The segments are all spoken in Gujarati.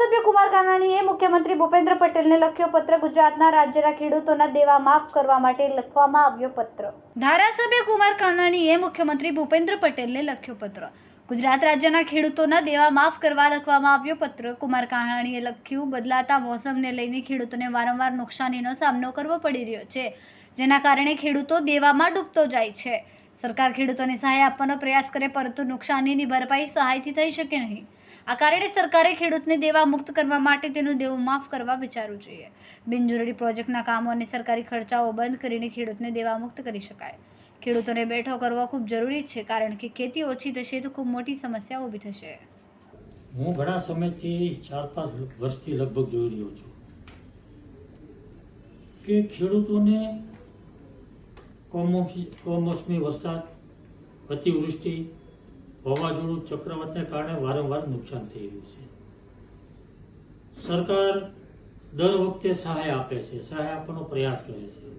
ધારાસભ્ય કુમાર કાનાણીએ મુખ્યમંત્રી ભૂપેન્દ્ર પટેલને લખ્યો પત્ર ગુજરાતના રાજ્યના ખેડૂતોના દેવા માફ કરવા માટે લખવામાં આવ્યો પત્ર. ધારાસભ્ય કુમાર કાનાણીએ મુખ્યમંત્રી ભૂપેન્દ્ર પટેલને લખ્યો પત્ર. ગુજરાત રાજ્યના ખેડૂતોના દેવા માફ કરવા લખવામાં આવ્યો પત્ર. કુમાર કાનાણીએ લખ્યું, બદલાતા મોસમને લઈને ખેડૂતોને વારંવાર નુકસાનીનો સામનો કરવો પડી રહ્યો છે, જેના કારણે ખેડૂતો દેવામાં ડૂબતો જાય છે. સરકાર ખેડૂતોને સહાય આપવાનો પ્રયાસ કરે પરંતુ નુકસાનીની ભરપાઈ સહાયથી થઈ શકે નહીં. આ કારણે સરકારે ખેડૂતને દેવા મુક્ત કરવા માટે તેનું દેવું માફ કરવા વિચારવું જોઈએ. બિનજરૂરી પ્રોજેક્ટના કામો અને સરકારી ખર્ચાઓ બંધ કરીને ખેડૂતને દેવા મુક્ત કરી શકાય. ખેડૂતોને બેઠો કરવો ખૂબ જરૂરી છે કારણ કે ખેતી ઓછી થશે તો ખૂબ મોટી સમસ્યા ઊભી થશે. હું ઘણા સમયથી ચાર પાંચ વર્ષથી લગભગ જોઈ રહ્યો છું કે ખેડૂતોને કમોસમી વરસાદ, અતિવૃષ્ટિ, વાવાઝોડું, ચક્રવાતને કારણે વારંવાર નુકસાન થઈ રહ્યું છે. સરકાર દર વખતે સહાય આપે છે, સહાય આપવાનો પ્રયાસ કરે છે.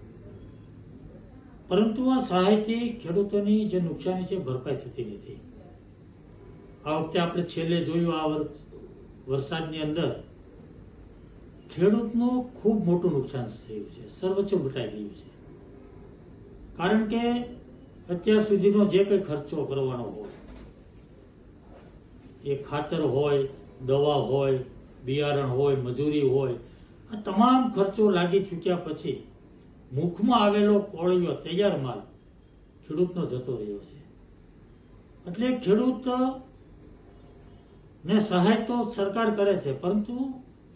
પરંતુ આ સહાયથી ખેડૂતોની જે નુકસાની છે, ભરપાઈ થતી નથી. આ વખતે આપણે છેલ્લે જોયું આ વરસાદની અંદર ખેડૂતનું ખૂબ મોટું નુકસાન થયું છે, સર્વોચ્ચ લૂંટાઈ ગયું છે. કારણ કે અત્યાર સુધીનો જે કંઈ ખર્ચો કરવાનો હોય, એ ખાતર હોય, દવા હોય, બિયારણ હોય, મજૂરી હોય, આ તમામ ખર્ચો લાગી ચૂક્યા પછી મુખમાં આવેલો કોળિયો તૈયાર માલ ખેડૂતનો જતો રહ્યો છે. એટલે ખેડૂત ને સહાય તો સરકાર કરે છે, પરંતુ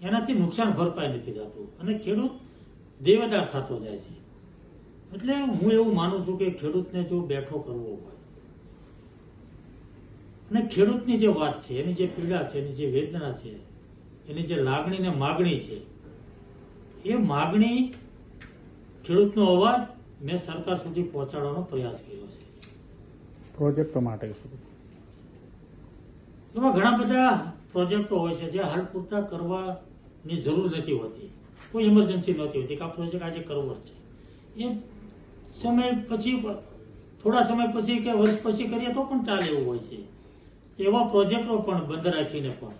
એનાથી નુકસાન ભરપાઈ નથી થતું અને ખેડૂત દેવેદાર થતો જાય છે. એટલે હું એવું માનું છું કે ખેડૂતને જો બેઠો કરવો હોય અને ખેડૂતની જે વાત છે એની જે પીડા છે એની જે વેદના છે એની જે લાગણી ને માગણી છે એ માગણી ખેડૂતનો અવાજ મેં સરકાર સુધી પહોંચાડવાનો પ્રયાસ કર્યો છે. પ્રોજેક્ટો માટે એમાં એવા ઘણા બધા પ્રોજેક્ટો હોય છે જે હાલ પૂરતા કરવાની જરૂર નથી હોતી. કોઈ ઇમરજન્સી નથી હોતી કે આ પ્રોજેક્ટ આજે કરવો જ છે. એ સમય પછી, થોડા સમય પછી કે વર્ષ પછી કરીએ તો પણ ચાલે એવું હોય છે. એવા પ્રોજેક્ટો પણ બંધ રાખીને પણ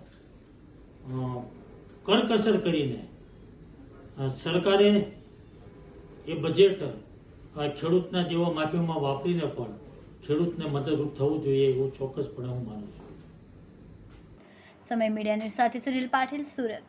કરકસર કરીને સરકારે એ બજેટ ખેડૂતના જેવા માફીમાં વાપરીને પણ ખેડૂતને મદદરૂપ થવું જોઈએ એવું ચોક્કસપણે હું માનું છું. સમય મીડિયાની સાથે સુનિલ પાટીલ, સુરત.